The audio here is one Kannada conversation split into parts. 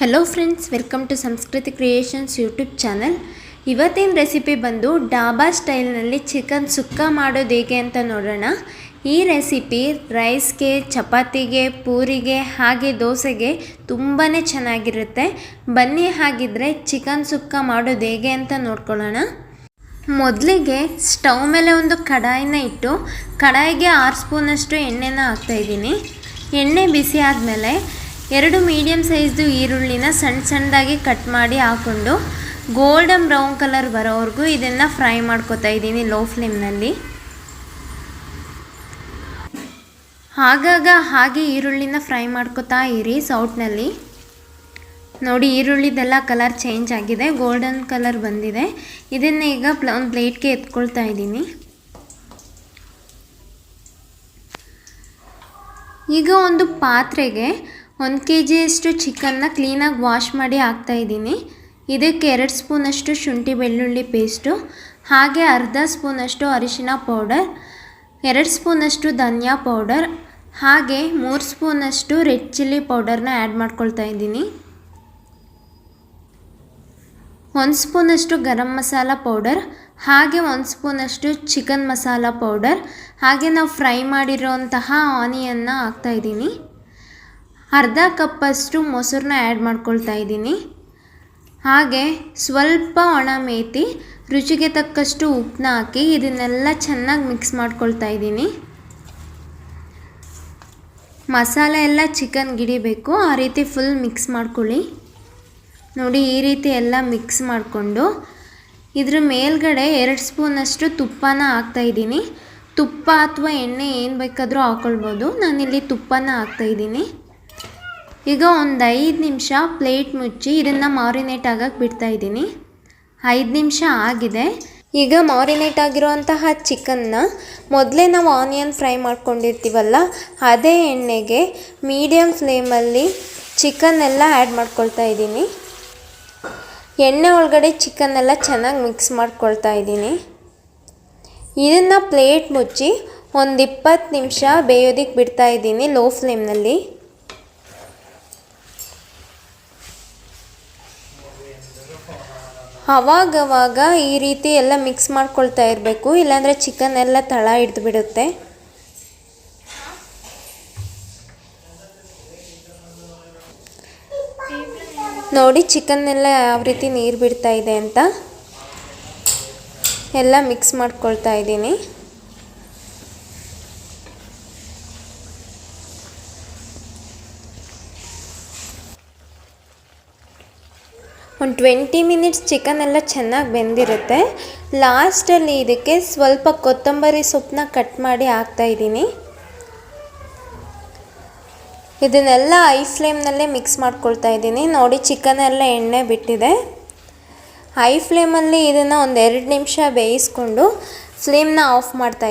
Hello friends welcome to Sanskriti creations YouTube channel ಇವತ್ತಿನ ರೆಸಿಪಿ ಬಂದು ಡಾಬಾ ಸ್ಟೈಲ್ನಲ್ಲಿ ಚಿಕನ್ ಸುಕ್ಕ ಮಾಡೋದು ಹೇಗೆ ಅಂತ ನೋಡೋಣ. ಈ ರೆಸಿಪಿ ರೈಸ್ಗೆ ಚಪಾತಿಗೆ, ಪೂರಿಗೆ ಹಾಗೆ ದೋಸೆಗೆ ತುಂಬಾ ಚೆನ್ನಾಗಿರುತ್ತೆ. ಬನ್ನಿ ಹಾಗಿದ್ರೆ ಚಿಕನ್ ಸುಕ್ಕ ಮಾಡೋದು ಹೇಗೆ ಅಂತ ನೋಡ್ಕೊಳ್ಳೋಣ. ಮೊದಲಿಗೆ ಸ್ಟವ್ ಮೇಲೆ ಒಂದು ಕಡಾಯಿನ ಇಟ್ಟು ಕಡಾಯಿಗೆ ಆರು ಸ್ಪೂನಷ್ಟು ಎಣ್ಣೆನ ಹಾಕ್ತಾಯಿದ್ದೀನಿ ಎಣ್ಣೆ ಬಿಸಿ ಆದಮೇಲೆ ಎರಡು ಮೀಡಿಯಮ್ ಸೈಜ್ದು ಈರುಳ್ಳಿನ ಸಣ್ಣ ಸಣ್ಣದಾಗಿ ಕಟ್ ಮಾಡಿ ಹಾಕ್ಕೊಂಡು ಗೋಲ್ಡನ್ ಬ್ರೌನ್ ಕಲರ್ ಬರೋವರೆಗೂ ಇದನ್ನು ಫ್ರೈ ಮಾಡ್ಕೋತಾ ಇದ್ದೀನಿ ಲೋ ಫ್ಲೇಮ್ನಲ್ಲಿ ಆಗಾಗ ಹಾಗೆ ಈರುಳ್ಳಿನ ಫ್ರೈ ಮಾಡ್ಕೋತಾ ಇರಿ ಸೌಟ್ನಲ್ಲಿ ನೋಡಿ ಈರುಳ್ಳಿದೆಲ್ಲ ಕಲರ್ ಚೇಂಜ್ ಆಗಿದೆ ಗೋಲ್ಡನ್ ಕಲರ್ ಬಂದಿದೆ. ಇದನ್ನು ಈಗ ಪ್ಲ ಒಂದು ಪ್ಲೇಟ್ಗೆ ಎತ್ಕೊಳ್ತಾ ಇದ್ದೀನಿ. ಈಗ ಒಂದು ಪಾತ್ರೆಗೆ ಒಂದು ಕೆ ಜಿಯಷ್ಟು ಚಿಕನ್ನ ಕ್ಲೀನಾಗಿ ವಾಶ್ ಮಾಡಿ ಹಾಕ್ತಾ ಇದ್ದೀನಿ. ಇದಕ್ಕೆ ಎರಡು ಸ್ಪೂನಷ್ಟು ಶುಂಠಿ ಬೆಳ್ಳುಳ್ಳಿ ಪೇಸ್ಟು, ಹಾಗೆ ಅರ್ಧ ಸ್ಪೂನಷ್ಟು ಅರಿಶಿನ ಪೌಡರ್, ಎರಡು ಸ್ಪೂನಷ್ಟು ಧನಿಯಾ ಪೌಡರ್, ಹಾಗೆ ಮೂರು ಸ್ಪೂನಷ್ಟು ರೆಡ್ ಚಿಲ್ಲಿ ಪೌಡರ್ನ ಆ್ಯಡ್ ಮಾಡ್ಕೊಳ್ತಾ ಇದ್ದೀನಿ. ಒಂದು ಸ್ಪೂನಷ್ಟು ಗರಂ ಮಸಾಲ ಪೌಡರ್, ಹಾಗೆ ಒಂದು ಸ್ಪೂನಷ್ಟು ಚಿಕನ್ ಮಸಾಲ ಪೌಡರ್, ಹಾಗೆ ನಾವು ಫ್ರೈ ಮಾಡಿರೋಂತಹ ಆನಿಯನ್ನ ಹಾಕ್ತಾಯಿದ್ದೀನಿ ಅರ್ಧ ಕಪ್ಪಷ್ಟು ಮೊಸರನ್ನ ಆ್ಯಡ್ ಮಾಡ್ಕೊಳ್ತಾ ಇದ್ದೀನಿ. ಹಾಗೆ ಸ್ವಲ್ಪ ಒಣ ಮೇತಿ, ರುಚಿಗೆ ತಕ್ಕಷ್ಟು ಉಪ್ಪನ್ನ ಹಾಕಿ ಇದನ್ನೆಲ್ಲ ಚೆನ್ನಾಗಿ ಮಿಕ್ಸ್ ಮಾಡ್ಕೊಳ್ತಾ ಇದ್ದೀನಿ. ಮಸಾಲೆ ಎಲ್ಲ ಚಿಕನ್ ಗಿಡಿಬೇಕು ಆ ರೀತಿ ಫುಲ್ ಮಿಕ್ಸ್ ಮಾಡ್ಕೊಳ್ಳಿ. ನೋಡಿ, ಈ ರೀತಿ ಎಲ್ಲ ಮಿಕ್ಸ್ ಮಾಡಿಕೊಂಡು ಇದ್ರ ಮೇಲ್ಗಡೆ ಎರಡು ಸ್ಪೂನಷ್ಟು ತುಪ್ಪನ ಹಾಕ್ತಾಯಿದ್ದೀನಿ ತುಪ್ಪ ಅಥವಾ ಎಣ್ಣೆ ಏನು ಬೇಕಾದರೂ ಹಾಕ್ಕೊಳ್ಬೋದು ನಾನಿಲ್ಲಿ ತುಪ್ಪನ ಹಾಕ್ತಾಯಿದ್ದೀನಿ ಈಗ ಒಂದು ಐದು ನಿಮಿಷ ಪ್ಲೇಟ್ ಮುಚ್ಚಿ ಇದನ್ನು ಮಾರಿನೇಟ್ ಆಗಕ್ಕೆ ಬಿಡ್ತಾಯಿದ್ದೀನಿ ಐದು ನಿಮಿಷ ಆಗಿದೆ. ಈಗ ಮಾರಿನೇಟ್ ಆಗಿರುವಂತಹ ಚಿಕನ್ನ ಮೊದಲೇ ನಾವು ಆನಿಯನ್ ಫ್ರೈ ಮಾಡ್ಕೊಂಡಿರ್ತೀವಲ್ಲ, ಅದೇ ಎಣ್ಣೆಗೆ ಮೀಡಿಯಮ್ ಫ್ಲೇಮಲ್ಲಿ ಚಿಕನ್ ಎಲ್ಲ ಆ್ಯಡ್ ಮಾಡ್ಕೊಳ್ತಾ ಇದ್ದೀನಿ. ಎಣ್ಣೆ ಒಳಗಡೆ ಚಿಕನ್ ಎಲ್ಲ ಚೆನ್ನಾಗಿ ಮಿಕ್ಸ್ ಮಾಡ್ಕೊಳ್ತಾ ಇದ್ದೀನಿ. ಇದನ್ನು ಪ್ಲೇಟ್ ಮುಚ್ಚಿ ಒಂದು ಇಪ್ಪತ್ತು ನಿಮಿಷ ಬೇಯೋದಕ್ಕೆ ಬಿಡ್ತಾ ಇದ್ದೀನಿ ಲೋ ಫ್ಲೇಮ್ನಲ್ಲಿ ಅವಾಗವಾಗ ಈ ರೀತಿ ಎಲ್ಲ ಮಿಕ್ಸ್ ಮಾಡ್ಕೊಳ್ತಾ ಇರಬೇಕು, ಇಲ್ಲಾಂದರೆ ಚಿಕನ್ ಎಲ್ಲ ತಳ ಹಿಡ್ದು ಬಿಡುತ್ತೆ ನೋಡಿ ಚಿಕನ್ ಎಲ್ಲ ಯಾವ ರೀತಿ ನೀರು ಬಿಡ್ತಾ ಇದೆ ಅಂತ. ಎಲ್ಲ ಮಿಕ್ಸ್ ಮಾಡ್ಕೊಳ್ತಾ ಇದ್ದೀನಿ. ಒಂದು ಟ್ವೆಂಟಿ ಮಿನಿಟ್ಸ್ ಚಿಕನ್ ಎಲ್ಲ ಚೆನ್ನಾಗಿ ಬೆಂದಿರುತ್ತೆ. ಲಾಸ್ಟಲ್ಲಿ ಇದಕ್ಕೆ ಸ್ವಲ್ಪ ಕೊತ್ತಂಬರಿ ಸೊಪ್ಪನ್ನ ಕಟ್ ಮಾಡಿ ಹಾಕ್ತಾಯಿದ್ದೀನಿ ಇದನ್ನೆಲ್ಲ ಐ ಫ್ಲೇಮ್ನಲ್ಲೇ ಮಿಕ್ಸ್ ಮಾಡ್ಕೊಳ್ತಾ ಇದ್ದೀನಿ. ನೋಡಿ ಚಿಕನ್ ಎಲ್ಲ ಎಣ್ಣೆ ಬಿಟ್ಟಿದೆ. ಐ ಫ್ಲೇಮಲ್ಲಿ ಇದನ್ನು ಒಂದು ಎರಡು ನಿಮಿಷ ಬೇಯಿಸ್ಕೊಂಡು ಫ್ಲೇಮ್ನ ಆಫ್ ಮಾಡ್ತಾ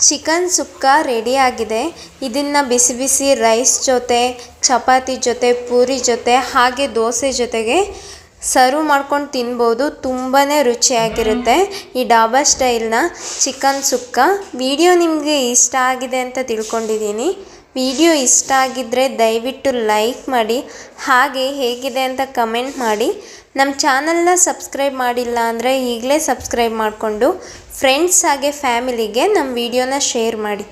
ಚಿಕನ್ ಸುಕ್ಕ ರೆಡಿಯಾಗಿದೆ ಇದನ್ನು ಬಿಸಿ ಬಿಸಿ ರೈಸ್ ಜೊತೆ, ಚಪಾತಿ ಜೊತೆ, ಪೂರಿ ಜೊತೆ, ಹಾಗೆ ದೋಸೆ ಜೊತೆಗೆ ಸರ್ವ್ ಮಾಡ್ಕೊಂಡು ತಿನ್ಬೋದು. ತುಂಬಾ ರುಚಿಯಾಗಿರುತ್ತೆ ಈ ಡಾಬಾ ಸ್ಟೈಲ್ನ ಚಿಕನ್ ಸುಕ್ಕ. ವಿಡಿಯೋ ನಿಮಗೆ ಇಷ್ಟ ಆಗಿದೆ ಅಂತ ತಿಳ್ಕೊಂಡಿದ್ದೀನಿ. ವಿಡಿಯೋ ಇಷ್ಟ ಆಗಿದ್ದರೆ ದಯವಿಟ್ಟು ಲೈಕ್ ಮಾಡಿ, ಹಾಗೆ ಹೇಗಿದೆ ಅಂತ ಕಮೆಂಟ್ ಮಾಡಿ. ನಮ್ಮ ಚಾನಲ್ನ ಸಬ್ಸ್ಕ್ರೈಬ್ ಮಾಡಿಲ್ಲ ಅಂದರೆ ಈಗಲೇ ಸಬ್ಸ್ಕ್ರೈಬ್ ಮಾಡಿಕೊಂಡು ಫ್ರೆಂಡ್ಸ್ ಹಾಗೆ ಫ್ಯಾಮಿಲಿಗೆ ನಮ್ಮ ವಿಡಿಯೋನ ಶೇರ್ ಮಾಡಿ.